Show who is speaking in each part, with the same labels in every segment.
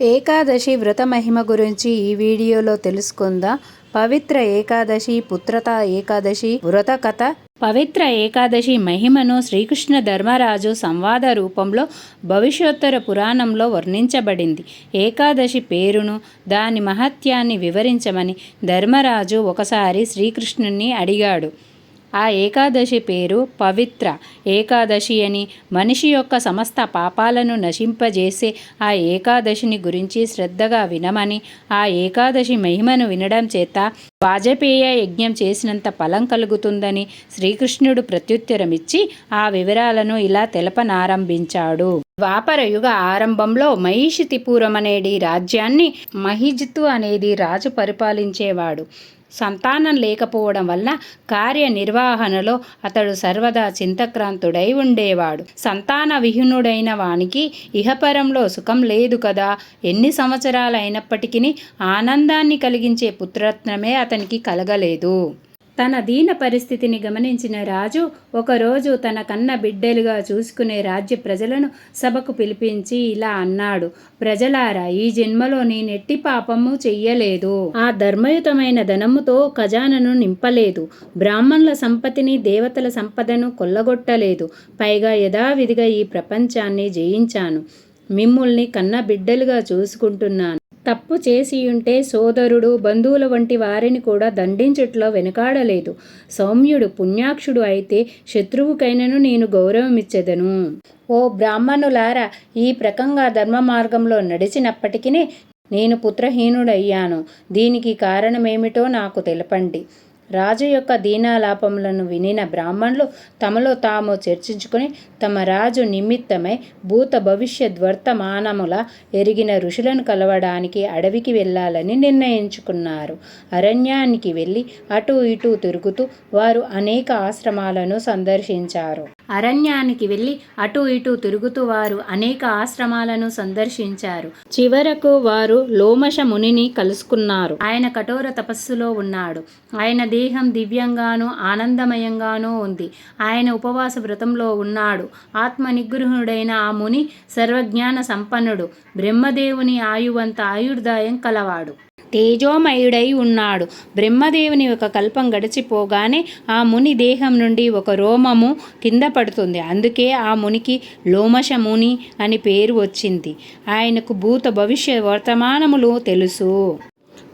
Speaker 1: ఏకాదశి వ్రత మహిమ గురించి ఈ వీడియోలో తెలుసుకుందాం? పవిత్ర ఏకాదశి పుత్రత ఏకాదశి వ్రత కథ. పవిత్ర ఏకాదశి మహిమను శ్రీకృష్ణ ధర్మరాజు సంవాద రూపంలో భవిష్యోత్తర పురాణంలో వర్ణించబడింది. ఏకాదశి పేరును దాని మహత్యాన్ని వివరించమని ధర్మరాజు ఒకసారి శ్రీకృష్ణుని అడిగాడు. ఆ ఏకాదశి పేరు పవిత్ర. ఏకాదశి అని మనిషి యొక్క సమస్త పాపాలను నశింపజేసే ఆ ఏకాదశిని గురించి శ్రద్ధగా వినమని ఆ ఏకాదశి మహిమను వినడం చేత వాజపేయ యజ్ఞం చేసినంత ఫలం కలుగుతుందని శ్రీకృష్ణుడు ప్రత్యుత్తరమిచ్చి ఆ వివరాలను ఇలా తెలపనారంభించాడు. ద్వాపర యుగ ఆరంభంలో మహిషితిపురం అనేది రాజ్యాన్ని మహిజిత్తు అనేది రాజు పరిపాలించేవాడు. సంతానం లేకపోవడం వల్ల కార్యనిర్వహణలో అతడు సర్వదా చింతక్రాంతుడై ఉండేవాడు. సంతాన విహీనుడైన వానికి ఇహపరంలో సుఖం లేదు కదా. ఎన్ని సంవత్సరాలైనప్పటికీ ఆనందాన్ని కలిగించే పుత్రత్నమే అతనికి కలగలేదు. తన దీన పరిస్థితిని గమనించిన రాజు ఒకరోజు తన కన్న బిడ్డలుగా చూసుకునే రాజ్య ప్రజలను సభకు పిలిపించి ఇలా అన్నాడు. ప్రజలారా ఈ జన్మలో నేనెట్టి పాపము చెయ్యలేదు. ఆ ధర్మయుతమైన ధనముతో ఖజానను నింపలేదు. బ్రాహ్మణుల సంపత్తిని దేవతల సంపదను కొల్లగొట్టలేదు. పైగా యథావిధిగా ఈ ప్రపంచాన్ని జయించాను. మిమ్ముల్ని కన్న బిడ్డలుగా చూసుకుంటున్నాను. తప్పు చేసియుంటే సోదరుడు బంధువుల వంటి వారిని కూడా దండించట్లో వెనకాడలేదు. సౌమ్యుడు పుణ్యాక్షుడు అయితే శత్రువుకైనను నేను గౌరవమిచ్చెదను. ఓ బ్రాహ్మణులారా ఈ ప్రకంగా ధర్మ మార్గంలో నడిచినప్పటికీ నేను పుత్రహీనుడయ్యాను. దీనికి కారణమేమిటో నాకు తెలపండి. రాజు యొక్క దీనాలాపములను వినిన బ్రాహ్మణులు తమలో తాము చర్చించుకుని తమ రాజు నిమిత్తమై భూత భవిష్యత్ వర్తమానముల ఎరిగిన ఋషులను కలవడానికి అడవికి వెళ్ళాలని నిర్ణయించుకున్నారు. అరణ్యానికి వెళ్ళి అటు ఇటు తిరుగుతూ వారు అనేక ఆశ్రమాలను సందర్శించారు. అరణ్యానికి వెళ్ళి అటు ఇటు తిరుగుతూ వారు అనేక ఆశ్రమాలను సందర్శించారు. చివరకు వారు లోమష మునిని కలుసుకున్నారు. ఆయన కఠోర తపస్సులో ఉన్నాడు. ఆయన దేహం దివ్యంగానూ ఆనందమయంగానూ ఉంది. ఆయన ఉపవాస వ్రతంలో ఉన్నాడు. ఆత్మ నిగ్రహుడైన ఆ ముని సర్వజ్ఞాన సంపన్నుడు. బ్రహ్మదేవుని ఆయువంత ఆయుర్దాయం కలవాడు. తేజోమయుడై ఉన్నాడు. బ్రహ్మదేవుని ఒక కల్పం గడిచిపోగానే ఆ ముని దేహం నుండి ఒక రోమము కింద పడుతుంది. అందుకే ఆ మునికి లోమశ ముని అని పేరు వచ్చింది. ఆయనకు భూత భవిష్య వర్తమానములు తెలుసు.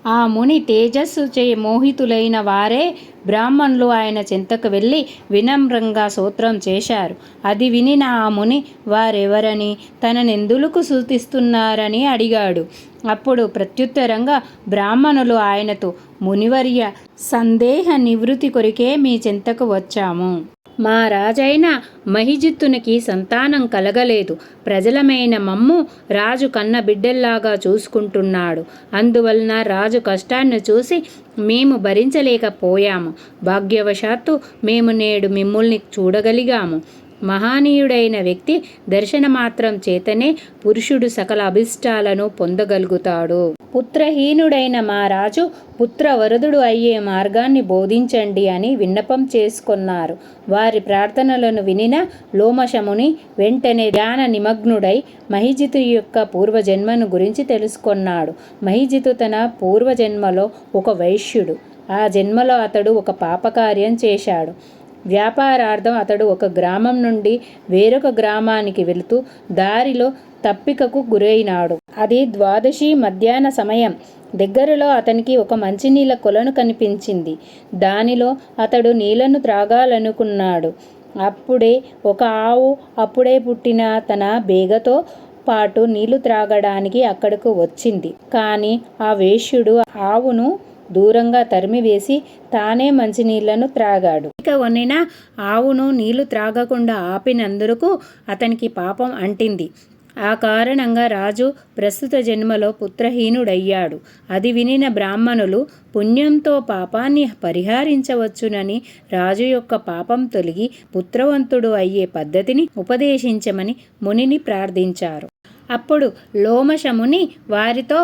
Speaker 1: ఆ ముని తేజస్సు చే మోహితులైన వారే బ్రాహ్మణులు ఆయన చింతకు వెళ్ళి వినమ్రంగా సూత్రం చేశారు. అది వినిన ఆ ముని వారెవరని? తననెందులకు సూచిస్తున్నారని అడిగాడు. అప్పుడు ప్రత్యుత్తరంగా బ్రాహ్మణులు ఆయనతో మునివర్య సందేహ నివృత్తి కొరికే మీ చింతకు వచ్చాము. మా రాజైన మహిజిత్తునికి సంతానం కలగలేదు. ప్రజలమైన మమ్ము రాజు కన్న బిడ్డల్లాగా చూసుకుంటున్నాడు. అందువలన రాజు కష్టాన్ని చూసి మేము భరించలేకపోయాము. భాగ్యవశాత్తు మేము నేడు మిమ్మల్ని చూడగలిగాము. మహానీయుడైన వ్యక్తి దర్శన మాత్రం చేతనే పురుషుడు సకల అభిష్టాలను పొందగలుగుతాడు. పుత్రహీనుడైన మా రాజు పుత్రవరదుడు అయ్యే మార్గాన్ని బోధించండి అని విన్నపం చేసుకున్నారు. వారి ప్రార్థనలను వినిన లోమశముని వెంటనే ధ్యాన నిమగ్నుడై మహిజితు యొక్క పూర్వజన్మను గురించి తెలుసుకున్నాడు. మహిజితు తన పూర్వజన్మలో ఒక వైశ్యుడు. ఆ జన్మలో అతడు ఒక పాపకార్యం చేశాడు. వ్యాపారార్థం అతడు ఒక గ్రామం నుండి వేరొక గ్రామానికి వెళుతూ దారిలో తప్పికకు గురైనాడు. అది ద్వాదశి మధ్యాహ్న సమయం. దగ్గరలో అతనికి ఒక మంచినీళ్ళ కొలను కనిపించింది. దానిలో అతడు నీళ్ళను త్రాగాలనుకున్నాడు. అప్పుడే ఒక ఆవు అప్పుడే పుట్టిన తన బేగతో పాటు నీళ్ళు త్రాగడానికి అక్కడకు వచ్చింది. కానీ ఆ వేష్యుడు ఆవును దూరంగా తరిమివేసి తానే మంచినీళ్ళను త్రాగాడు. ఇక వన్నిన ఆవును నీళ్ళు త్రాగకుండా ఆపినందుకు అతనికి పాపం అంటింది. ఆ కారణంగా రాజు ప్రస్తుత జన్మలో పుత్రహీనుడయ్యాడు. అది వినిన బ్రాహ్మణులు పుణ్యంతో పాపాన్ని పరిహరించవచ్చునని రాజు యొక్క పాపం తొలగి పుత్రవంతుడు అయ్యే పద్ధతిని ఉపదేశించమని మునిని ప్రార్థించారు. అప్పుడు లోమశముని వారితో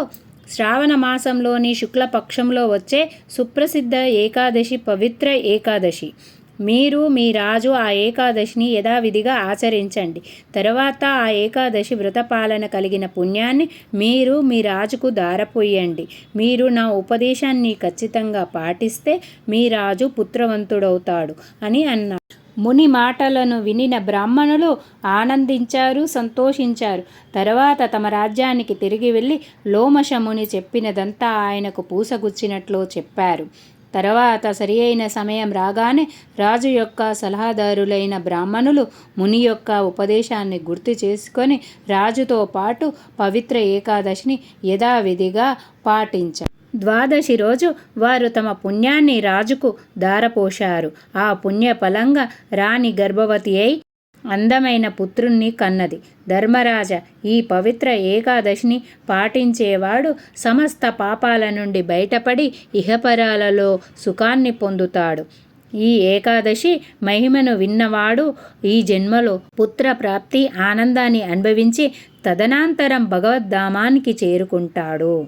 Speaker 1: శ్రావణ మాసంలోని శుక్లపక్షంలో వచ్చే సుప్రసిద్ధ ఏకాదశి పవిత్ర ఏకాదశి. మీరు మీ రాజు ఆ ఏకాదశిని యథావిధిగా ఆచరించండి. తర్వాత ఆ ఏకాదశి వ్రతపాలన కలిగిన పుణ్యాన్ని మీరు మీ రాజుకు దారపోయండి. మీరు నా ఉపదేశాన్ని ఖచ్చితంగా పాటిస్తే మీ రాజు పుత్రవంతుడవుతాడు అని అన్నారు. ముని మాటలను వినిన బ్రాహ్మణులు ఆనందించారు సంతోషించారు. తర్వాత తమ రాజ్యానికి తిరిగి వెళ్ళి లోమశముని చెప్పినదంతా ఆయనకు పూసగుచ్చినట్లు చెప్పారు. తర్వాత సరి అయిన సమయం రాగానే రాజు యొక్క సలహాదారులైన బ్రాహ్మణులు ముని యొక్క ఉపదేశాన్ని గుర్తు చేసుకొని రాజుతో పాటు పవిత్ర ఏకాదశిని యథావిధిగా పాటించారు. ద్వాదశి రోజు వారు తమ పుణ్యాన్ని రాజుకు దారపోశారు ఆ పుణ్య ఫలంగా రాణి గర్భవతి అయి అందమైన పుత్రుణ్ణి కన్నది. ధర్మరాజ ఈ పవిత్ర ఏకాదశిని పాటించేవాడు సమస్త పాపాల నుండి బయటపడి ఇహపరాలలో సుఖాన్ని పొందుతాడు. ఈ ఏకాదశి మహిమను విన్నవాడు ఈ జన్మలో పుత్ర ప్రాప్తి ఆనందాన్ని అనుభవించి తదనంతరం భగవద్ధామానికి చేరుకుంటాడు.